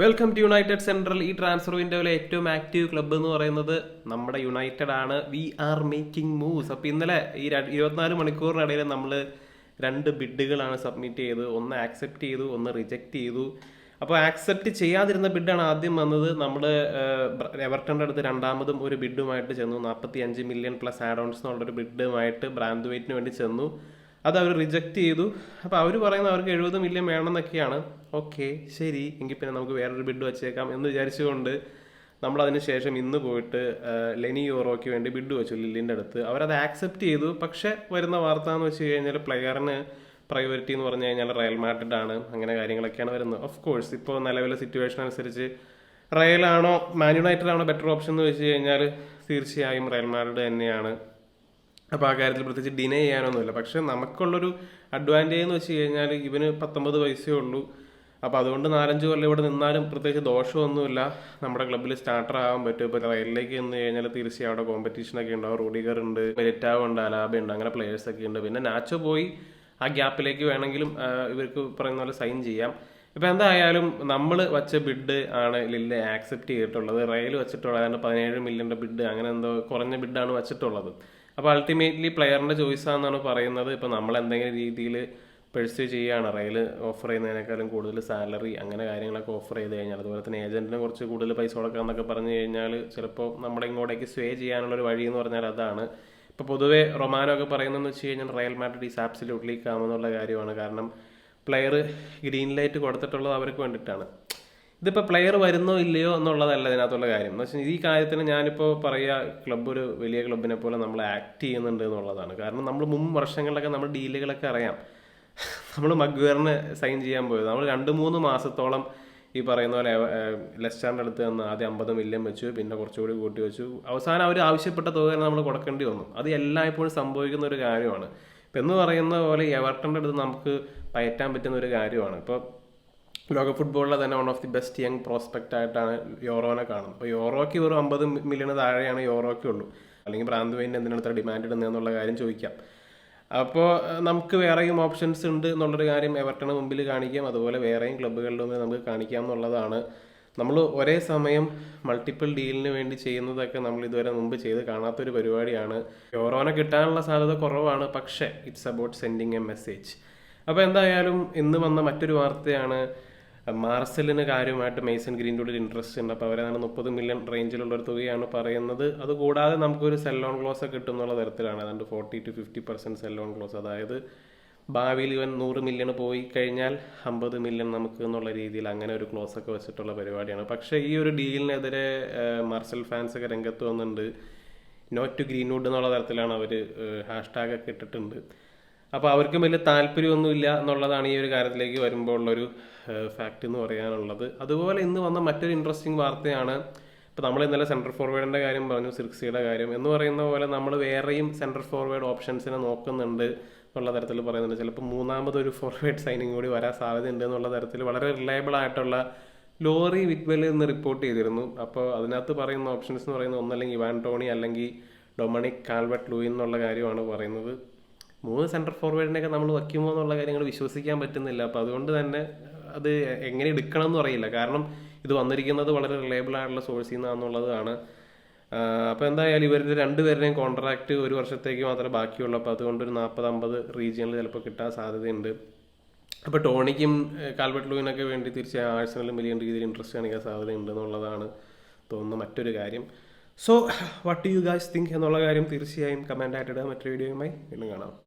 Welcome to United Central ഈ transfer വിൻഡോയിലെ ഏറ്റവും ആക്റ്റീവ് ക്ലബ്ബ് എന്ന് പറയുന്നത് നമ്മുടെ യുണൈറ്റഡ് ആണ്. വി ആർ മേക്കിംഗ് മൂവ്സ് അപ്പോൾ ഇന്നലെ ഈ ഇരുപത്തിനാല് മണിക്കൂറിനിടയിൽ നമ്മൾ രണ്ട് ബിഡുകളാണ് സബ്മിറ്റ് ചെയ്തത്. ഒന്ന് ആക്സെപ്റ്റ് ചെയ്തു ഒന്ന് റിജക്റ്റ് ചെയ്തു. അപ്പോൾ ആക്സെപ്റ്റ് ചെയ്യാതിരുന്ന ബിഡാണ് ആദ്യം വന്നത്. നമ്മൾ എവർട്ടന്റെ അടുത്ത് രണ്ടാമതും ഒരു ബിഡുമായിട്ട് ചെന്നു. നാൽപ്പത്തി അഞ്ച് മില്യൺ പ്ലസ് ആഡ് ഓൺസ് എന്നുള്ളൊരു ബിഡുമായിട്ട് ബ്രാൻഡ് വെയ്റ്റിന് വേണ്ടി ചെന്നു. അത് അവർ റിജക്റ്റ് ചെയ്തു. അപ്പോൾ അവർ പറയുന്നത് അവർക്ക് എഴുപത് മില്യൺ വേണമെന്നൊക്കെയാണ്. ഓക്കെ ശരി. എങ്കിൽ പിന്നെ നമുക്ക് വേറൊരു ബിഡ് വെച്ചേക്കാം എന്ന് വിചാരിച്ചുകൊണ്ട് നമ്മൾ അതിന് ശേഷം ഇന്ന് പോയിട്ട് ലെനി യൂറോയ്ക്ക് വേണ്ടി ബിഡ് വെച്ചു ലില്ലിന്റെ അടുത്ത്. അവരത് ആക്സെപ്റ്റ് ചെയ്തു. പക്ഷേ വരുന്ന വാർത്ത എന്ന് വെച്ച് കഴിഞ്ഞാൽ പ്ലെയറിന് പ്രയോറിറ്റി എന്ന് പറഞ്ഞു കഴിഞ്ഞാൽ റയൽ മാഡ്രിഡ് ആണ്. അങ്ങനെ കാര്യങ്ങളൊക്കെയാണ് വരുന്നത്. ഓഫ് കോഴ്സ് ഇപ്പോൾ നിലവിലെ സിറ്റുവേഷൻ അനുസരിച്ച് റയലാണോ മാൻ യുണൈറ്റഡ് ആണോ ബെറ്റർ ഓപ്ഷൻ എന്ന് വെച്ച് കഴിഞ്ഞാൽ തീർച്ചയായും റയൽ മാഡ്രിഡ് തന്നെയാണ്. അപ്പോൾ ആ കാര്യത്തിൽ പ്രത്യേകിച്ച് ഡിനേ ചെയ്യാനൊന്നുമില്ല. പക്ഷെ നമുക്കുള്ളൊരു അഡ്വാന്റേജ് എന്ന് വെച്ച് കഴിഞ്ഞാൽ ഇവന് പത്തൊമ്പത് വയസ്സേ ഉള്ളൂ. അപ്പോൾ അതുകൊണ്ട് നാലഞ്ച് കൊല്ലം ഇവിടെ നിന്നാലും പ്രത്യേകിച്ച് ദോഷമൊന്നുമില്ല. നമ്മുടെ ക്ലബ്ബിൽ സ്റ്റാർട്ടർ ആകാൻ പറ്റും. ഇപ്പോൾ റയലിലേക്ക് നിന്ന് കഴിഞ്ഞാൽ തീർച്ചയായും അവിടെ കോമ്പറ്റീഷനൊക്കെ ഉണ്ടാവും. റൂഡിഗർ ഉണ്ട് മെലിറ്റാവ് ഉണ്ട് അലാബ ഉണ്ട് അങ്ങനെ ഒക്കെ ഉണ്ട്. പിന്നെ നാച്ചോ പോയി ആ ഗ്യാപ്പിലേക്ക് വേണമെങ്കിലും ഇവർക്ക് പറയുന്ന പോലെ സൈൻ ചെയ്യാം. ഇപ്പം എന്തായാലും നമ്മൾ വച്ച ബിഡ് ആണ് ലില്ലെ ആക്സെപ്റ്റ് ചെയ്തിട്ടുള്ളത്. റയൽ വെച്ചിട്ടുള്ളത് അതിന്റെ പതിനേഴ് മില്യന്റെ ബിഡ് അങ്ങനെ എന്തോ കുറഞ്ഞ ബിഡാണ് വെച്ചിട്ടുള്ളത്. അപ്പോൾ അൾട്ടിമേറ്റ്ലി പ്ലെയറിന്റെ പ്ലെയറിന്റെ ചോയ്സാണെന്നാണ് പറയുന്നത്. ഇപ്പോൾ നമ്മൾ എന്തെങ്കിലും രീതിയിൽ പെഴ്സ്യൂ ചെയ്യുകയാണ്. റെയിൽ ഓഫർ ചെയ്യുന്നതിനേക്കാളും കൂടുതൽ സാലറി അങ്ങനെ കാര്യങ്ങളൊക്കെ ഓഫർ ചെയ്ത് കഴിഞ്ഞാൽ അതുപോലെ തന്നെ ഏജന്റിന് കുറച്ച് കൂടുതൽ പൈസ കൊടുക്കാം എന്നൊക്കെ പറഞ്ഞു കഴിഞ്ഞാൽ ചിലപ്പോൾ നമ്മുടെ ഇങ്ങോട്ടേക്ക് സ്വേ ചെയ്യാനുള്ളൊരു വഴി എന്ന് പറഞ്ഞാൽ അതാണ്. ഇപ്പോൾ പൊതുവേ റൊമാനോ ഒക്കെ പറയുന്നതെന്ന് വെച്ച് കഴിഞ്ഞാൽ റയൽ മാഡ്രിഡ് ഈസ് ആബ്സല്യൂട്ട്ലി കാമെന്നുള്ള കാര്യമാണ്. കാരണം പ്ലെയർ ഗ്രീൻ ലൈറ്റ് കൊടുത്തിട്ടുള്ളത് അവർക്ക് വേണ്ടിയിട്ടാണ്. ഇതിപ്പോൾ പ്ലെയർ വരുന്നോ ഇല്ലയോ എന്നുള്ളതല്ല ഇതിനകത്തുള്ള കാര്യം. എന്ന് വെച്ചാൽ ഈ കാര്യത്തിന് ഞാനിപ്പോൾ പറയുക ക്ലബ്ബ് ഒരു വലിയ ക്ലബിനെ പോലെ നമ്മൾ ആക്ട് ചെയ്യുന്നുണ്ട് എന്നുള്ളതാണ്. കാരണം നമ്മൾ മുൻ വർഷങ്ങളിലൊക്കെ നമ്മൾ ഡീലുകളൊക്കെ അറിയാം. നമ്മൾ മഗ്വേറിന് സൈൻ ചെയ്യാൻ പോയത്. നമ്മൾ രണ്ട് മൂന്ന് മാസത്തോളം ഈ പറയുന്ന പോലെ ലെസ്റ്റാറിന്റെ അടുത്ത് നിന്ന് ആദ്യം അമ്പത് മില്യൺ വെച്ചു പിന്നെ കുറച്ചുകൂടി കൂട്ടി വെച്ചു. അവസാനം അവർ ആവശ്യപ്പെട്ട തുക നമ്മൾ കൊടുക്കേണ്ടി വന്നു. അത് എല്ലായ്പ്പോഴും സംഭവിക്കുന്ന ഒരു കാര്യമാണ്. ഇപ്പം എന്ന് പറയുന്ന പോലെ എവർട്ടന്റെ അടുത്ത് നമുക്ക് പയറ്റാൻ പറ്റുന്ന ഒരു കാര്യമാണ്. ഇപ്പോൾ ലോക ഫുട്ബോളിലെ തന്നെ one of the best young prospect ആയിട്ടാണ് യോറോനെ കാണുന്നത്. അപ്പോൾ യോറോയ്ക്ക് വെറും അമ്പത് മില്യണ് താഴെയാണ് യോറോയ്ക്ക് ഉള്ളൂ. അല്ലെങ്കിൽ ഭ്രാന്ത് വെയിന്റെ എന്തിനാണ് ഇത്ര ഡിമാൻഡ് ഇടുന്നത് എന്നുള്ള കാര്യം ചോദിക്കാം. അപ്പോൾ നമുക്ക് വേറെയും ഓപ്ഷൻസ് ഉണ്ട് എന്നുള്ളൊരു കാര്യം എവർട്ടണ് മുമ്പിൽ കാണിക്കാം. അതുപോലെ വേറെയും ക്ലബ്ബുകളിലൊന്ന് നമുക്ക് കാണിക്കാം എന്നുള്ളതാണ്. നമ്മൾ ഒരേ സമയം മൾട്ടിപ്പിൾ ഡീലിന് വേണ്ടി ചെയ്യുന്നതൊക്കെ നമ്മൾ ഇതുവരെ മുമ്പ് ചെയ്ത് കാണാത്തൊരു പരിപാടിയാണ്. യോറോനെ കിട്ടാനുള്ള സാധ്യത കുറവാണ് പക്ഷേ it's about sending a message അപ്പോൾ എന്തായാലും ഇന്ന് വന്ന മറ്റൊരു വാർത്തയാണ് മാർസലിന് കാര്യമായിട്ട് മേസൺ ഗ്രീൻവുഡിൽ ഇൻട്രസ്റ്റ് ഉണ്ട്. അപ്പോൾ അവരതാണ് മുപ്പത് മില്യൺ റേഞ്ചിലുള്ള ഒരു തുകയാണ് പറയുന്നത്. അതുകൂടാതെ നമുക്കൊരു സെല്ലോൺ ക്ലോസ് ഒക്കെ കിട്ടും എന്നുള്ള തരത്തിലാണ്. അതുകൊണ്ട് forty to fifty percent sell on clause അതായത് ഭാവിയിൽ ഇവൻ നൂറ് മില്യൺ പോയി കഴിഞ്ഞാൽ അമ്പത് മില്യൺ നമുക്ക് എന്നുള്ള രീതിയിൽ അങ്ങനെ ഒരു ക്ലോസ് ഒക്കെ വെച്ചിട്ടുള്ള പരിപാടിയാണ്. പക്ഷേ ഈ ഒരു ഡീലിനെതിരെ മാർസൽ ഫാൻസ് ഒക്കെ രംഗത്ത് വന്നിട്ടുണ്ട്. നോട്ട് ടു ഗ്രീൻവുഡ് എന്നുള്ള തരത്തിലാണ് അവർ ഹാഷ്ടാഗ് ഒക്കെ ഇട്ടിട്ടുണ്ട്. അപ്പോൾ അവർക്കും വലിയ താല്പര്യമൊന്നുമില്ല എന്നുള്ളതാണ് ഈ ഒരു കാര്യത്തിലേക്ക് വരുമ്പോൾ ഉള്ളൊരു ഫാക്റ്റ് എന്ന് പറയാനുള്ളത്. അതുപോലെ ഇന്ന് വന്ന മറ്റൊരു ഇൻട്രസ്റ്റിംഗ് വാർത്തയാണ് ഇപ്പോൾ നമ്മൾ ഇന്നലെ സെൻട്രൽ ഫോർവേഡിന്റെ കാര്യം പറഞ്ഞു സിർക്സിയുടെ കാര്യം. എന്ന് പറയുന്ന പോലെ നമ്മൾ വേറെയും സെൻട്രൽ ഫോർവേഡ് ഓപ്ഷൻസിനെ നോക്കുന്നുണ്ട് എന്നുള്ള തരത്തിൽ പറയുന്നുണ്ട്. ചിലപ്പോൾ മൂന്നാമതൊരു ഫോർവേഡ് സൈനിങ് കൂടി വരാൻ സാധ്യതയുണ്ട് എന്നുള്ള തരത്തിൽ വളരെ റിലയബിൾ ആയിട്ടുള്ള ലോറി വിറ്റ്വെൽ എന്ന് റിപ്പോർട്ട് ചെയ്തിരുന്നു. അപ്പോൾ അതിനകത്ത് പറയുന്ന ഓപ്ഷൻസ് എന്ന് പറയുന്നത് ഒന്നല്ലെങ്കിൽ ഇവാൻ ടോണി അല്ലെങ്കിൽ ഡൊമണിക് കാൽവെട്ട് ലൂയിൻ എന്നുള്ള കാര്യമാണ് പറയുന്നത്. മൂന്ന് സെൻട്രൽ ഫോർവേഡിനെയൊക്കെ നമ്മൾ വയ്ക്കുമോ എന്നുള്ള കാര്യങ്ങൾ വിശ്വസിക്കാൻ പറ്റുന്നില്ല. അപ്പോൾ അതുകൊണ്ട് തന്നെ അത് എങ്ങനെ എടുക്കണം എന്ന് അറിയില്ല. കാരണം ഇത് വന്നിരിക്കുന്നത് വളരെ റിലയബിൾ ആയിട്ടുള്ള സോഴ്സിൽ നിന്നാണെന്നുള്ളതാണ്. അപ്പോൾ എന്തായാലും ഇവരുടെ രണ്ടുപേരുടെയും കോൺട്രാക്റ്റ് ഒരു വർഷത്തേക്ക് മാത്രമേ ബാക്കിയുള്ളൂ. അപ്പോൾ അതുകൊണ്ട് ഒരു നാൽപ്പത് അമ്പത് റീജിയനിൽ ചിലപ്പോൾ കിട്ടാൻ സാധ്യതയുണ്ട്. അപ്പോൾ ടോണിക്കും കാൽബർട്ട് ലൂവിനൊക്കെ വേണ്ടി തീർച്ചയായും ആഴ്സണലും വലിയ രീതിയിൽ ഇൻട്രസ്റ്റ് കാണിക്കാൻ സാധ്യതയുണ്ട് എന്നുള്ളതാണ് തോന്നുന്ന മറ്റൊരു കാര്യം. So what you guys think എന്നുള്ള കാര്യം തീർച്ചയായും കമന്റ് ആയിട്ട് ഇടുക. മറ്റൊരു വീഡിയോയുമായി വീണ്ടും കാണാം.